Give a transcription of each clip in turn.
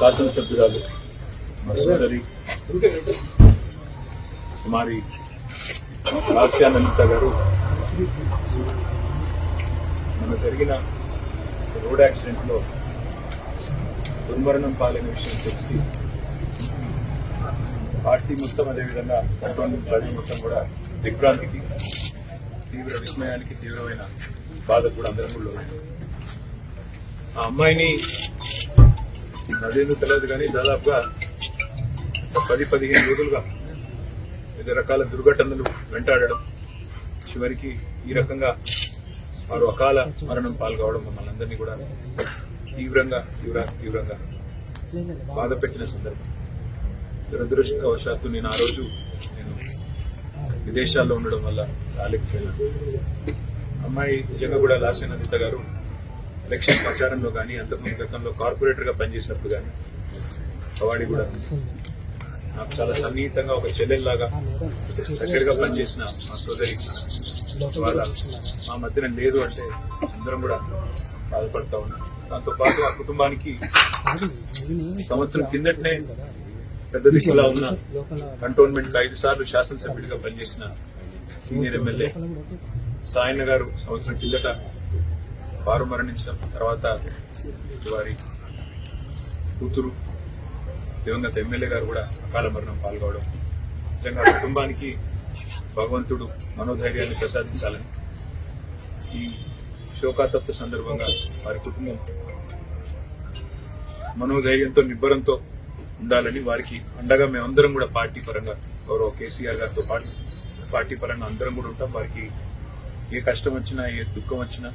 శాసనసభ్యురాలు మా సోదరి కుమారి లాస్యానందిత గారు. మన జరిగిన రోడ్ యాక్సిడెంట్లో దుర్మరణం పాలైన విషయం తెలిసి పార్టీ మొత్తం అదేవిధంగా కంట్రోలింగ్ ప్రజలు మొత్తం కూడా దిగ్భ్రాంతికి తీవ్ర విస్మయానికి తీవ్రమైన బాధ కూడా అందరం కూడా ఆ అమ్మాయిని అదేమీ తెలియదు కానీ దాదాపుగా పది పదిహేను రోజులుగా వివిధ రకాల దుర్ఘటనలు వెంటాడడం చివరికి ఈ రకంగా వారు అకాల మరణం పాల్గొవడం మమ్మల్ని అందరినీ కూడా తీవ్రంగా తీవ్ర తీవ్రంగా బాధ పెట్టిన సందర్భం. దురదృష్టవశాత్తు నేను ఆ రోజు నేను విదేశాల్లో ఉండడం వల్ల రాలేకపోయినా. అమ్మాయి నిజంగా కూడా లాస్యనందిత గారు ఎలక్షన్ ప్రచారంలో కానీ అంతకుముందు గతంలో కార్పొరేటర్గా పనిచేసినప్పుడు కానీ కవాడి కూడా నాకు చాలా సన్నిహితంగా ఒక చెల్లెల్లాగా దగ్గరగా పనిచేసిన మా సోదరి వాళ్ళ మా మధ్యన లేదు అంటే అందరం కూడా బాధపడతా ఉన్నాం. దాంతో పాటు ఆ కుటుంబానికి సంవత్సరం కిందటనే పెద్ద దిక్కులా ఉన్న కంటోన్మెంట్ ఐదు సార్లు శాసనసభ్యుడిగా పనిచేసిన సీనియర్ ఎమ్మెల్యే సాయన్న గారు సంవత్సరం కిందట వారు మరణించడం తర్వాత వారి కూతురు దివంగత ఎమ్మెల్యే గారు కూడా అకాల మరణం పాల్గొవడం. నిజంగా కుటుంబానికి భగవంతుడు మనోధైర్యాన్ని ప్రసాదించాలని ఈ శోకాతప్త సందర్భంగా వారి కుటుంబం మనోధైర్యంతో నిబ్బరంతో ఉండాలని వారికి అండగా మేమందరం కూడా పార్టీ పరంగా గౌరవ కేసీఆర్ గారితో పాటు పార్టీ పరంగా అందరం కూడా ఉంటాం. వారికి ఏ కష్టం వచ్చినా ఏ దుఃఖం వచ్చినా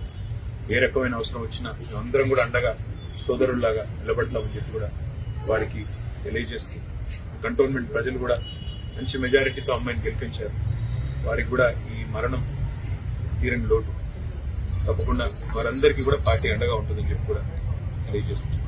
ఏ రకమైన అవసరం వచ్చినా అందరం కూడా అండగా సోదరుల్లాగా నిలబడతామని చెప్పి కూడా వారికి తెలియజేస్తూ కంటోన్మెంట్ ప్రజలు కూడా మంచి మెజారిటీతో అమ్మాయిని గెలిపించారు. వారికి కూడా ఈ మరణం తీరని లోటు. తప్పకుండా వారందరికీ కూడా పార్టీ అండగా ఉంటుందని చెప్పి కూడా తెలియజేస్తుంది